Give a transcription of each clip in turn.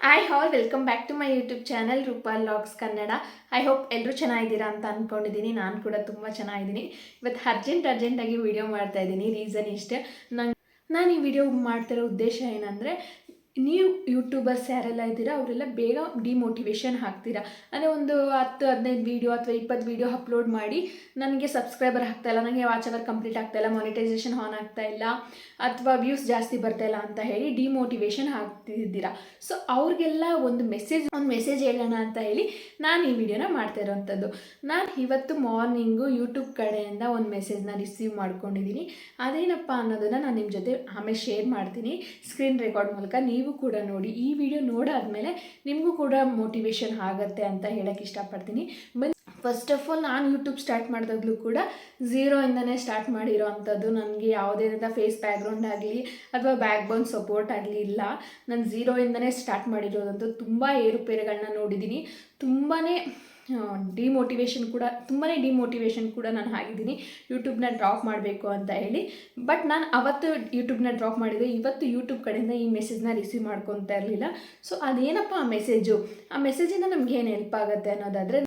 Hi all welcome back to my YouTube channel Roopa logs Kannada I hope ಎಲ್ಲರೂ ಚೆನ್ನಾಗಿದ್ದೀರಾ ಅಂತ ಅಂದ್ಕೊಂಡಿದ್ದೀನಿ ನಾನು ಕೂಡ ತುಂಬ ಚೆನ್ನಾಗಿದ್ದೀನಿ. ಇವತ್ತು ಅರ್ಜೆಂಟ್ ಅರ್ಜೆಂಟಾಗಿ ವಿಡಿಯೋ ಮಾಡ್ತಾ ಇದ್ದೀನಿ. ರೀಸನ್ ಇಷ್ಟೇ. ನಂಗೆ ನಾನು ಈ ವಿಡಿಯೋ ಮಾಡ್ತಿರೋ ಉದ್ದೇಶ ಏನಂದರೆ ನೀವು ಯೂಟ್ಯೂಬರ್ಸ್ ಯಾರೆಲ್ಲ ಇದ್ದೀರಾ, ಅವರೆಲ್ಲ ಬೇಗ ಡಿಮೋಟಿವೇಶನ್ ಹಾಕ್ತೀರಾ. ಅಂದರೆ ಒಂದು ಹತ್ತು, ಹದಿನೈದು ವೀಡಿಯೋ ಅಥವಾ ಇಪ್ಪತ್ತು ವೀಡಿಯೋ ಅಪ್ಲೋಡ್ ಮಾಡಿ, ನನಗೆ ಸಬ್ಸ್ಕ್ರೈಬರ್ ಆಗ್ತಾ ಇಲ್ಲ ನನಗೆ ವಾಚ್ ಅವರ್ ಕಂಪ್ಲೀಟ್ ಆಗ್ತಾಯಿಲ್ಲ ಮಾನಿಟೈಸೇಷನ್ ಆನ್ ಆಗ್ತಾ ಇಲ್ಲ, ಅಥವಾ ವ್ಯೂಸ್ ಜಾಸ್ತಿ ಬರ್ತಾಯಿಲ್ಲ ಅಂತ ಹೇಳಿ ಡಿಮೋಟಿವೇಶನ್ ಆಗ್ತಿದ್ದೀರಾ ಸೊ ಅವ್ರಿಗೆಲ್ಲ ಒಂದು ಮೆಸೇಜ್ ಒಂದು ಮೆಸೇಜ್ ಹೇಳೋಣ ಅಂತ ಹೇಳಿ ನಾನು ಈ ವಿಡಿಯೋನ ಮಾಡ್ತಾ ಇರೋವಂಥದ್ದು ನಾನು ಇವತ್ತು ಮಾರ್ನಿಂಗು ಯೂಟ್ಯೂಬ್ ಕಡೆಯಿಂದ ಒಂದು ಮೆಸೇಜ್ನ ರಿಸೀವ್ ಮಾಡ್ಕೊಂಡಿದ್ದೀನಿ. ಅದೇನಪ್ಪ ಅನ್ನೋದನ್ನು ನಾನು ನಿಮ್ಮ ಜೊತೆ ಆಮೇಲೆ ಶೇರ್ ಮಾಡ್ತೀನಿ. ಸ್ಕ್ರೀನ್ ರೆಕಾರ್ಡ್ ಮೂಲಕ ನೀವು ಕೂಡ ನೋಡಿ ಈ ವಿಡಿಯೋ ನೋಡಾದ್ಮೇಲೆ ನಿಮಗೂ ಕೂಡ ಮೋಟಿವೇಶನ್ ಆಗುತ್ತೆ ಅಂತ ಹೇಳಕ್ಕೆ ಇಷ್ಟಪಡ್ತೀನಿ. ಫಸ್ಟ್ ಆಫ್ ಆಲ್ ನಾನು ಯೂಟ್ಯೂಬ್ ಸ್ಟಾರ್ಟ್ ಮಾಡಿದಾಗಲೂ ಕೂಡ ಝೀರೋಯಿಂದನೇ ಸ್ಟಾರ್ಟ್ ಮಾಡಿರೋ ಅಂಥದ್ದು ನನಗೆ ಯಾವುದೇ ರೀತಿಯ ಫೇಸ್ ಬ್ಯಾಕ್ಗ್ರೌಂಡ್ ಆಗಲಿ ಅಥವಾ ಬ್ಯಾಕ್ ಬೋನ್ ಸಪೋರ್ಟ್ ಆಗಲಿ ಇಲ್ಲ. ನಾನು ಝೀರೋಯಿಂದನೇ ಸ್ಟಾರ್ಟ್ ಮಾಡಿರೋದಂತೂ ತುಂಬ ಏರುಪೇರುಗಳನ್ನ ನೋಡಿದ್ದೀನಿ. ತುಂಬಾ ಡಿಮೋಟಿವೇಶನ್ ಕೂಡ ತುಂಬಾ ಡಿಮೋಟಿವೇಶನ್ ಕೂಡ ನಾನು ಆಗಿದ್ದೀನಿ ಯೂಟ್ಯೂಬ್ನ ಡ್ರಾಪ್ ಮಾಡಬೇಕು ಅಂತ ಹೇಳಿ. ಬಟ್ ನಾನು ಅವತ್ತು ಯೂಟ್ಯೂಬ್ನ ಡ್ರಾಪ್ ಮಾಡಿದೆ. ಇವತ್ತು ಯೂಟ್ಯೂಬ್ ಕಡೆಯಿಂದ ಈ ಮೆಸೇಜ್ನ ರಿಸೀವ್ ಮಾಡ್ಕೊತಾ ಇರಲಿಲ್ಲ. ಸೊ ಅದೇನಪ್ಪ ಆ ಮೆಸೇಜು ಆ ಮೆಸೇಜಿಂದ ನಮ್ಗೆ ಏನು ಹೆಲ್ಪ್ ಆಗುತ್ತೆ ಅನ್ನೋದಾದರೆ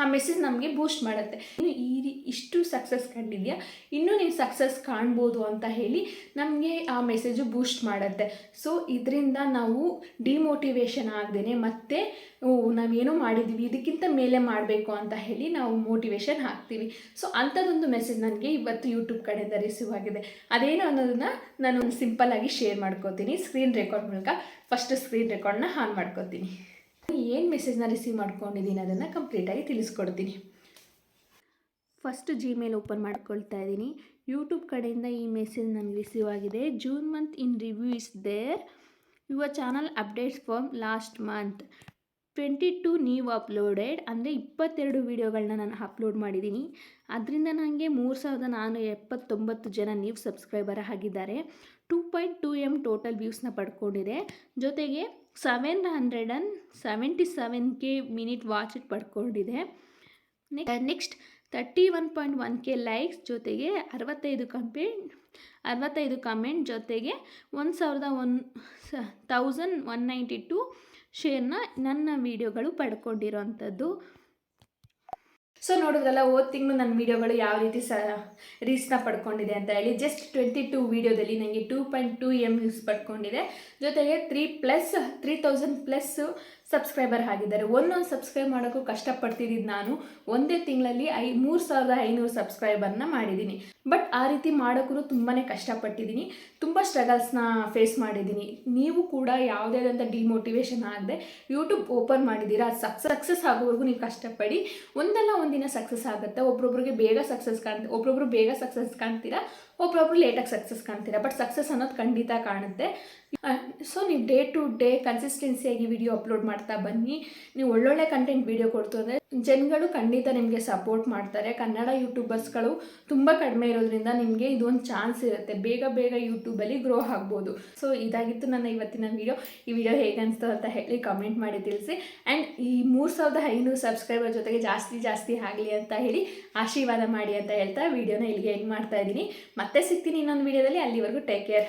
ಆ ಮೆಸೇಜ್ ನಮಗೆ ಬೂಸ್ಟ್ ಮಾಡುತ್ತೆ. ಇನ್ನು ಈ ರೀ, ಇಷ್ಟು ಸಕ್ಸಸ್ ಕಂಡಿದೆಯಾ? ಇನ್ನೂ ನೀವು ಸಕ್ಸಸ್ ಕಾಣ್ಬೋದು ಅಂತ ಹೇಳಿ ನಮಗೆ ಆ ಮೆಸೇಜು ಬೂಸ್ಟ್ ಮಾಡುತ್ತೆ. ಸೊ ಇದರಿಂದ ನಾವು ಡಿಮೋಟಿವೇಶನ್ ಆಗದೇ ಮತ್ತೆ ನಾವೇನೋ ಮಾಡಿದ್ವಿ, ಇದಕ್ಕಿಂತ ಮೇಲೆ ಮಾಡಬೇಕು ಅಂತ ಹೇಳಿ ನಾವು ಮೋಟಿವೇಶನ್ ಹಾಕ್ತೀವಿ. ಸೊ ಅಂಥದ್ದೊಂದು ಮೆಸೇಜ್ ನನಗೆ ಇವತ್ತು ಯೂಟ್ಯೂಬ್ ಕಡೆಯಿಂದ ರಿಸೀವ್ ಆಗಿದೆ ಅದೇನು ಅನ್ನೋದನ್ನು ನಾನು ಸಿಂಪಲ್ಲಾಗಿ ಶೇರ್ ಮಾಡ್ಕೋತೀನಿ. ಸ್ಕ್ರೀನ್ ರೆಕಾರ್ಡ್ ಮೂಲಕ ಫಸ್ಟ್ ಸ್ಕ್ರೀನ್ ರೆಕಾರ್ಡ್ನ ಆನ್ ಮಾಡ್ಕೋತೀನಿ. ಏನು ಮೆಸೇಜ್ನ ರಿಸೀವ್ ಮಾಡ್ಕೊಂಡಿದ್ದೀನಿ ಅದನ್ನು ಕಂಪ್ಲೀಟಾಗಿ ತಿಳಿಸ್ಕೊಡ್ತೀನಿ. ಫಸ್ಟ್ ಜಿಮೇಲ್ ಓಪನ್ ಮಾಡ್ಕೊಳ್ತಾ ಇದ್ದೀನಿ. ಯೂಟ್ಯೂಬ್ ಕಡೆಯಿಂದ ಈ ಮೆಸೇಜ್ ನನಗೆ ರಿಸೀವ್ ಆಗಿದೆ. June month in review is there your channel updates from last month twenty two ನೀವು ಅಪ್ಲೋಡೆಡ್ ಅಂದರೆ ಇಪ್ಪತ್ತೆರಡು ವೀಡಿಯೋಗಳನ್ನ ನಾನು ಅಪ್ಲೋಡ್ ಮಾಡಿದ್ದೀನಿ. ಅದರಿಂದ ನನಗೆ ಮೂರು ಸಾವಿರದ ನಾನ್ನೂರ ಎಪ್ಪತ್ತೊಂಬತ್ತು ಜನ ನೀವು ಸಬ್ಸ್ಕ್ರೈಬರ್ ಆಗಿದ್ದಾರೆ. Two point two M total ವ್ಯೂಸ್ನ ಪಡ್ಕೊಂಡಿದೆ. ಜೊತೆಗೆ seven hundred and seventy seven K minute watch it ಪಡ್ಕೊಂಡಿದೆ. Next thirty one point one K likes ಜೊತೆಗೆ ಅರವತ್ತೈದು ಕಂಪೇಂಟ್ ಅರವತ್ತೈದು ಕಮೆಂಟ್ ಜೊತೆಗೆ ಒಂದು ಸಾವಿರದ ಒನ್, ಸ, ತೌಸಂಡ್ ಒನ್ ನೈಂಟಿ ಟು ಶೇರ್ನ ನನ್ನ ವಿಡಿಯೋಗಳು ಪಡ್ಕೊಂಡಿರೋವಂಥದ್ದು ಸೊ ನೋಡೋದಲ್ಲ ಹೋದ ತಿಂಗಳು ನನ್ನ ವೀಡಿಯೋಗಳು ಯಾವ ರೀತಿ ಸ ರೀಚ್ನ ಪಡ್ಕೊಂಡಿದೆ ಅಂತ ಹೇಳಿ ಜಸ್ಟ್ ಟ್ವೆಂಟಿ ಟೂ ವೀಡಿಯೋದಲ್ಲಿ ನನಗೆ two point two M views ಪಡ್ಕೊಂಡಿದೆ. ಜೊತೆಗೆ three plus three thousand plus subscriber ಆಗಿದ್ದಾರೆ. ಒಂದೊಂದು ಸಬ್ಸ್ಕ್ರೈಬ್ ಮಾಡೋಕ್ಕೂ ಕಷ್ಟಪಡ್ತಿದ್ದು ನಾನು. ಒಂದೇ ತಿಂಗಳಲ್ಲಿ ಐ, ಮೂರು ಸಾವಿರದ ಐನೂರು ಸಬ್ಸ್ಕ್ರೈಬರ್ನ ಮಾಡಿದ್ದೀನಿ ಬಟ್ ಆ ರೀತಿ ಮಾಡೋಕ್ಕೂ ತುಂಬಾ ಕಷ್ಟಪಟ್ಟಿದ್ದೀನಿ ತುಂಬ ಸ್ಟ್ರಗಲ್ಸ್ನ ಫೇಸ್ ಮಾಡಿದ್ದೀನಿ ನೀವು ಕೂಡ ಯಾವುದೇ ಆದಂಥ ಡಿಮೋಟಿವೇಶನ್ ಆಗದೆ ಯೂಟ್ಯೂಬ್ ಓಪನ್ ಮಾಡಿದ್ದೀರಾ ಸಕ್ಸ್ ಸಕ್ಸಸ್ ಆಗೋವರೆಗೂ ನೀವು ಕಷ್ಟಪಡಿ. ಒಂದಲ್ಲ ಒಂದಿನ ಸಕ್ಸಸ್ ಆಗುತ್ತೆ. ಒಬ್ಬೊಬ್ರಿಗೆ ಬೇಗ ಸಕ್ಸಸ್ ಕಾಣ್ತೀವಿ ಒಬ್ಬೊಬ್ರು ಬೇಗ ಸಕ್ಸಸ್ ಕಾಣ್ತೀರಾ? ಒಬ್ಬೊಬ್ರು ಲೇಟಾಗಿ ಸಕ್ಸಸ್ ಕಾಣ್ತೀರಾ? ಬಟ್ ಸಕ್ಸಸ್ ಅನ್ನೋದು ಖಂಡಿತ ಕಾಣುತ್ತೆ. ಸೊ ನೀವು ಡೇ ಟು ಡೇ ಕನ್ಸಿಸ್ಟೆನ್ಸಿಯಾಗಿ ವಿಡಿಯೋ ಅಪ್ಲೋಡ್ ಮಾಡ್ತಾ ಬನ್ನಿ. ನೀವು ಒಳ್ಳೊಳ್ಳೆ ಕಂಟೆಂಟ್ ವಿಡಿಯೋ ಕೊಡ್ತು ಅಂದರೆ ಜನಗಳು ಖಂಡಿತ ನಿಮಗೆ ಸಪೋರ್ಟ್ ಮಾಡ್ತಾರೆ. ಕನ್ನಡ ಯೂಟ್ಯೂಬರ್ಸ್ಗಳು ತುಂಬ ಕಡಿಮೆ ಇರೋದ್ರಿಂದ ನಿಮಗೆ ಇದೊಂದು ಚಾನ್ಸ್ ಇರುತ್ತೆ. ಬೇಗ ಬೇಗ ಯೂಟ್ಯೂಬಲ್ಲಿ ಗ್ರೋ ಆಗ್ಬೋದು. ಸೊ ಇದಾಗಿತ್ತು ನನ್ನ ಇವತ್ತಿನ ವಿಡಿಯೋ ಈ ವಿಡಿಯೋ ಹೇಗೆ ಅನಿಸ್ತು ಅಂತ ಹೇಳಿ ಕಮೆಂಟ್ ಮಾಡಿ ತಿಳಿಸಿ. ಆ್ಯಂಡ್ ಈ ಮೂರು ಸಾವಿರದ ಐನೂರು ಸಬ್ಸ್ಕ್ರೈಬರ್ ಜೊತೆಗೆ ಜಾಸ್ತಿ ಜಾಸ್ತಿ ಆಗಲಿ ಅಂತ ಹೇಳಿ ಆಶೀರ್ವಾದ ಮಾಡಿ ಅಂತ ಹೇಳ್ತಾ ವಿಡಿಯೋನ ಇಲ್ಲಿಗೆ ಎಂಡ್ ಮಾಡ್ತಾ ಇದ್ದೀನಿ. ಮತ್ತೆ ಸಿಗ್ತೀನಿ ಇನ್ನೊಂದು ವಿಡಿಯೋದಲ್ಲಿ ಅಲ್ಲಿವರೆಗೂ ಟೇಕ್ ಕೇರ್